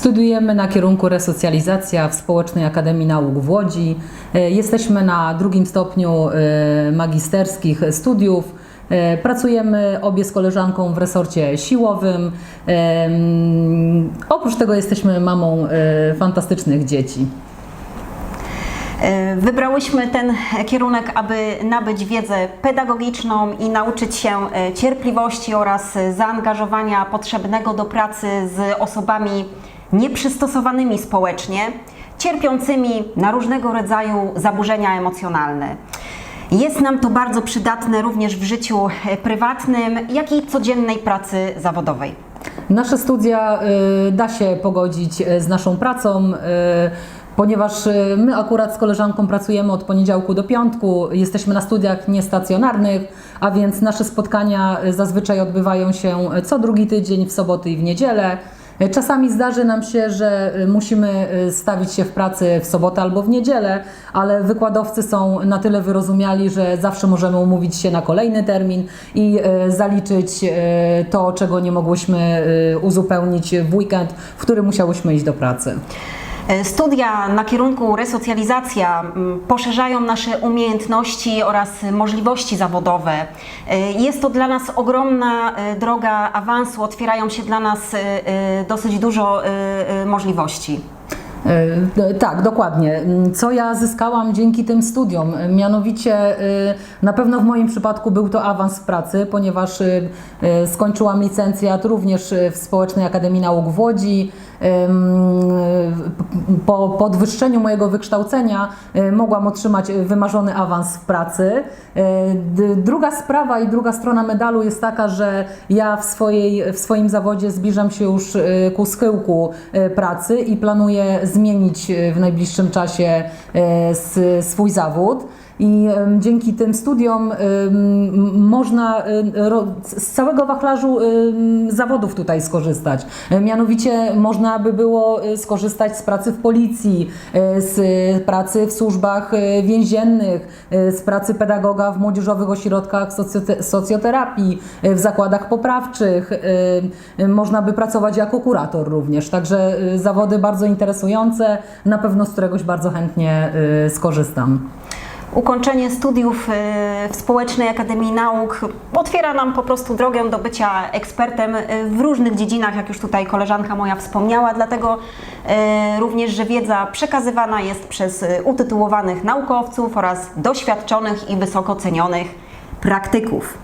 Studiujemy na kierunku resocjalizacja w Społecznej Akademii Nauk w Łodzi. E, Jesteśmy na drugim stopniu e, magisterskich studiów. E, Pracujemy obie z koleżanką w resorcie siłowym. Em, Oprócz tego jesteśmy mamą fantastycznych dzieci. Wybrałyśmy ten kierunek, aby nabyć wiedzę pedagogiczną i nauczyć się cierpliwości oraz zaangażowania potrzebnego do pracy z osobami nieprzystosowanymi społecznie, cierpiącymi na różnego rodzaju zaburzenia emocjonalne. Jest nam to bardzo przydatne również w życiu e, prywatnym, jak i codziennej pracy zawodowej. Nasze studia y, da się pogodzić y, z naszą pracą, y, ponieważ y, my akurat z koleżanką pracujemy od poniedziałku do piątku, jesteśmy na studiach niestacjonarnych, a więc nasze spotkania zazwyczaj odbywają się co drugi tydzień w soboty i w niedzielę. Czasami zdarzy nam się, że y, musimy y, stawić się w pracy w sobotę albo w niedzielę, ale wykładowcy są na tyle wyrozumiali, że zawsze możemy umówić się na kolejny termin i y, zaliczyć to, czego nie mogłyśmy uzupełnić w weekend, w który musiałyśmy iść do pracy. E, Studia na kierunku resocjalizacja poszerzają nasze umiejętności oraz możliwości zawodowe. E, Jest to dla nas ogromna e, droga awansu, otwierają się dla nas dosyć dużo możliwości. E, Tak, dokładnie. Co ja zyskałam dzięki tym studiom? Mianowicie e, na pewno w moim przypadku był to awans w pracy, ponieważ e, e, skończyłam licencjat również e, w Społecznej Akademii Nauk w Łodzi. Po podwyższeniu mojego wykształcenia e, mogłam otrzymać wymarzony awans w pracy. E, Druga sprawa i druga strona medalu jest taka, że ja w, swojej, w swoim zawodzie zbliżam się już e, ku schyłku e, pracy i planuję zmienić e, w najbliższym czasie e, swój zawód. I dzięki tym studiom można z całego wachlarzu zawodów tutaj skorzystać. Mianowicie można by było e, skorzystać z pracy w policji, e, z pracy w służbach e, więziennych, z pracy pedagoga w młodzieżowych ośrodkach socjote- socjoterapii, w zakładach poprawczych. Można by pracować jako kurator również. Także zawody bardzo interesujące, na pewno z któregoś bardzo chętnie skorzystam. Ukończenie studiów e, w Społecznej Akademii Nauk otwiera nam po prostu drogę do bycia ekspertem e, w różnych dziedzinach, jak już tutaj koleżanka moja wspomniała, dlatego e, również, że wiedza przekazywana jest przez utytułowanych naukowców oraz doświadczonych i wysoko cenionych praktyków.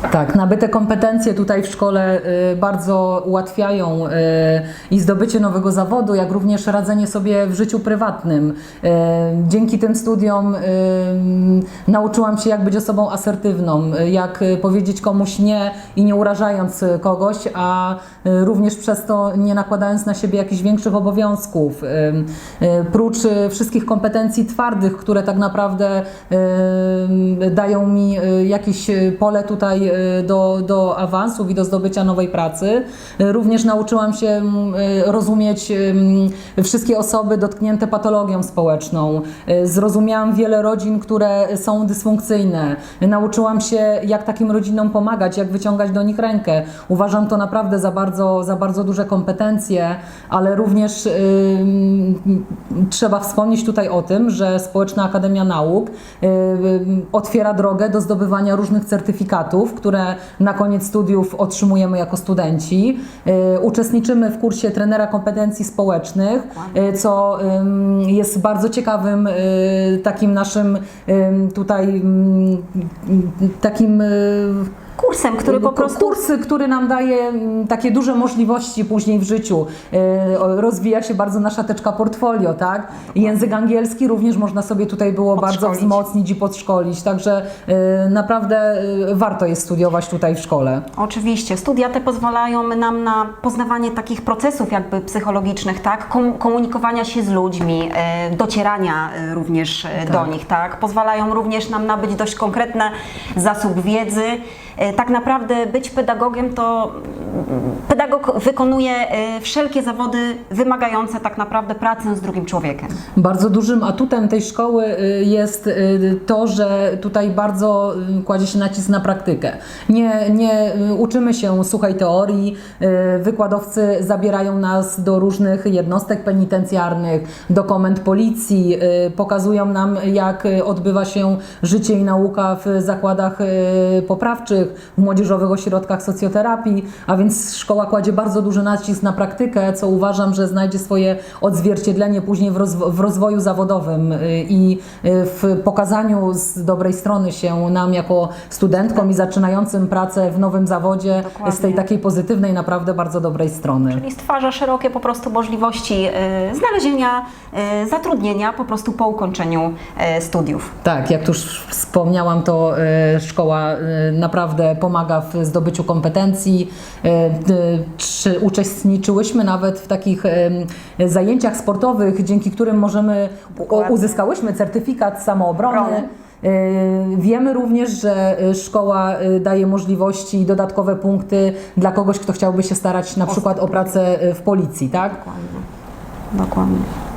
Tak, nabyte kompetencje tutaj w szkole y, bardzo ułatwiają y, i zdobycie nowego zawodu, jak również radzenie sobie w życiu prywatnym. Y, Dzięki tym studiom nauczyłam się, jak być osobą asertywną, jak powiedzieć komuś nie i nie urażając kogoś, a również przez to nie nakładając na siebie jakichś większych obowiązków. Prócz wszystkich kompetencji twardych, które tak naprawdę dają mi jakieś pole tutaj y, do, do awansów i do zdobycia nowej pracy. Y, Również nauczyłam się mm, y, rozumieć wszystkie osoby dotknięte patologią społeczną. Zrozumiałam wiele rodzin, które są dysfunkcyjne. Nauczyłam się, jak takim rodzinom pomagać, jak wyciągać do nich rękę. Uważam to naprawdę za bardzo, za bardzo duże kompetencje, ale również trzeba wspomnieć tutaj o tym, że Społeczna Akademia Nauk otwiera drogę do zdobywania różnych certyfikatów, które na koniec studiów otrzymujemy jako studenci. Y, Uczestniczymy w kursie trenera kompetencji społecznych, y, co jest bardzo ciekawym y, takim naszym ym, tutaj takim Kursem, który po prostu Kursy, który nam daje mm, takie duże możliwości później w życiu. E, Rozwija się bardzo nasza teczka portfolio, tak? Język angielski również można sobie tutaj było bardzo wzmocnić i podszkolić, także e, naprawdę e, warto jest studiować tutaj w szkole. Oczywiście. Studia te pozwalają nam na poznawanie takich procesów jakby psychologicznych, tak? Kom- komunikowania się z ludźmi, docierania również e, do Tak. nich, tak? Pozwalają również nam nabyć dość konkretny zasób wiedzy. E, tak naprawdę być pedagogiem to pedagog wykonuje y, wszelkie zawody wymagające tak naprawdę pracy z drugim człowiekiem. Bardzo dużym atutem tej szkoły y, jest y, to, że tutaj bardzo kładzie się nacisk na praktykę. Nie, nie uczymy się suchej teorii, wykładowcy zabierają nas do różnych jednostek penitencjarnych, do komend policji, pokazują nam jak odbywa się życie i nauka w zakładach poprawczych, w młodzieżowych ośrodkach socjoterapii, a więc szkoła kładzie bardzo duży nacisk na praktykę, co uważam, że znajdzie swoje odzwierciedlenie później w, rozwo- w rozwoju zawodowym y, i y, w pokazaniu z dobrej strony się nam jako studentkom i zaczynającym pracę w nowym zawodzie Dokładnie. z tej takiej pozytywnej, naprawdę bardzo dobrej strony. Czyli stwarza szerokie po prostu możliwości y, znalezienia zatrudnienia po prostu po ukończeniu studiów. Tak, jak już wspomniałam, to szkoła naprawdę pomaga w zdobyciu kompetencji. E, e, Czy uczestniczyłyśmy nawet w takich zajęciach sportowych, dzięki którym możemy, Dokładnie. uzyskałyśmy certyfikat samoobrony. Obrony. E, Wiemy również, że e, szkoła daje możliwości, dodatkowe punkty dla kogoś, kto chciałby się starać na przykład o pracę w policji, tak? Dokładnie. Dokładnie.